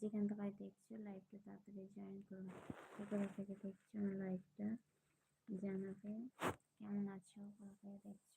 যেখান থেকে দেখছ লাইভটা তাড়াতাড়ি জয়েন করুন কোথা থেকে দেখছ লাইভটা জানাবে কেমন আছো কোথা থেকে দেখছ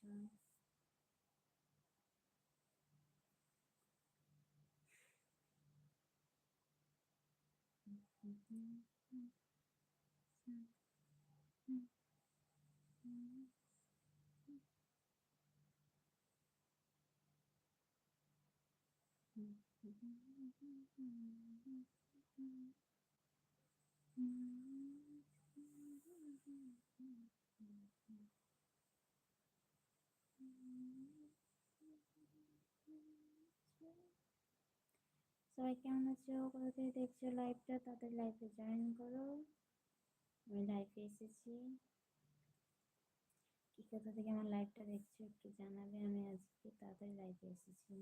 সবাই কেমন আছো? কোথা থেকে দেখছ লাইভটা তাদের লাইভে জয়েন করো। আমি লাইভে এসেছি। কি কোথা থেকে আমার লাইভটা দেখছ একটু জানাবে? আমি আজকে তাদের লাইভে এসেছি।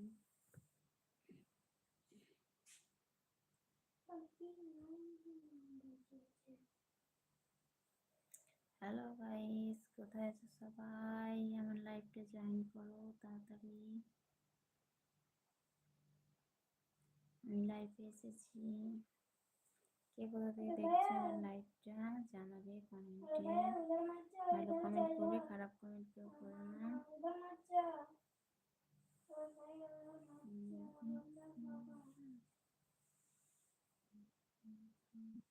হ্যালো গাইস কোথায় আছো সবাই? আমার লাইভটা জয়েন করো তাড়াতাড়ি। আমি লাইভে এসেছি। কে কোথা থেকে দেখছ আমার লাইভটা জানাবে কমেন্টে ভালো কমেন্ট করবে, খারাপ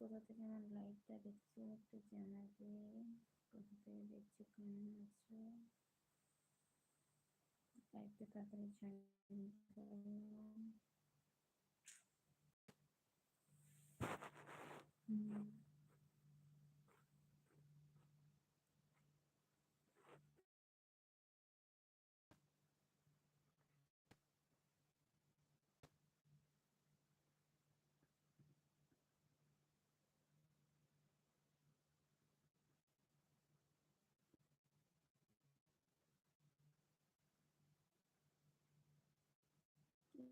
কোথা থেকে আমার লাইভটা দেখছ একটু জানাবে কোথা থেকে দেখছ কেমন আছো? লাইভটা তাড়াতাড়ি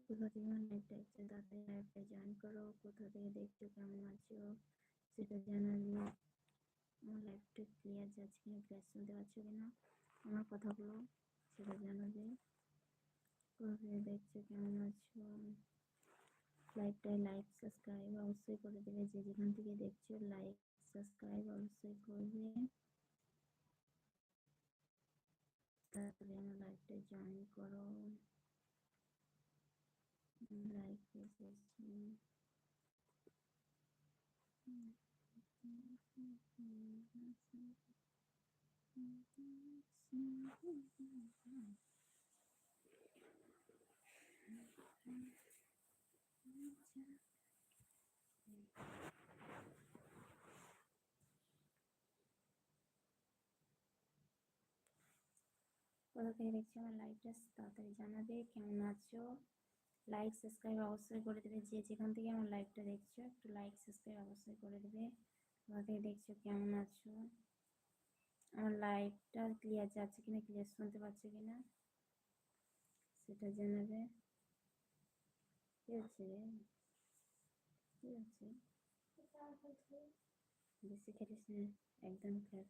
কোথা থেকে লাইভটা দেখছ তাদের লাইভটা জয়েন করো, কোথা থেকে দেখছ, কেমন আছো? সেটা জানাবে আমার লাইভটা ক্লিয়ার যাচ্ছে কিনা ক্লিয়ার শুনতে পাচ্ছ কিনা? আমার কথাগুলো সেটা জানাবে কোথা থেকে দেখছ, কেমন আছো? লাইভটায় লাইক সাবস্ক্রাইব অবশ্যই করে দেবে। যে যেখান থেকে দেখছ লাইক সাবস্ক্রাইব অবশ্যই করবে। তারপরে আমার লাইভটা জয়েন করো। লাইক এসেছি কোথা থেকে দেখছ আমার লাইভটা তাড়াতাড়ি জানাবে কেমন আছো লাইক সাবস্ক্রাইব অবশ্যই করে দেবে। যে যেখান থেকে আমার লাইভটা দেখছ, একটু লাইক সাবস্ক্রাইব অবশ্যই করে দেবে। কোথা থেকে দেখছ কেমন আছো? আমার লাইভটা ক্লিয়ার যাচ্ছে কিনা ক্লিয়ার শুনতে পাচ্ছ কিনা? সেটা জানাবে। কি হচ্ছে রে কি হচ্ছে বেশি খেলিস না, একদম খেল।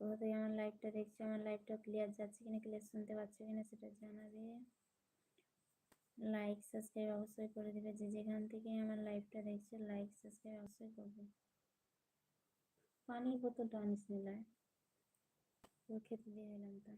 থেকে আমার লাইভটা দেখছ, আমার লাইভটা ক্লিয়ার যাচ্ছে কিনা ক্লিয়ার শুনতে পাচ্ছ কিনা সেটা জানাবে লাইক সাবস্ক্রাইব অবশ্যই করে দেবে, যে যেখান থেকে আমার লাইভটা দেখছে লাইক সাবস্ক্রাইব অবশ্যই করবে। পানির বোতলটা আনিস নিলায় খেতে দিয়ে এলাম তা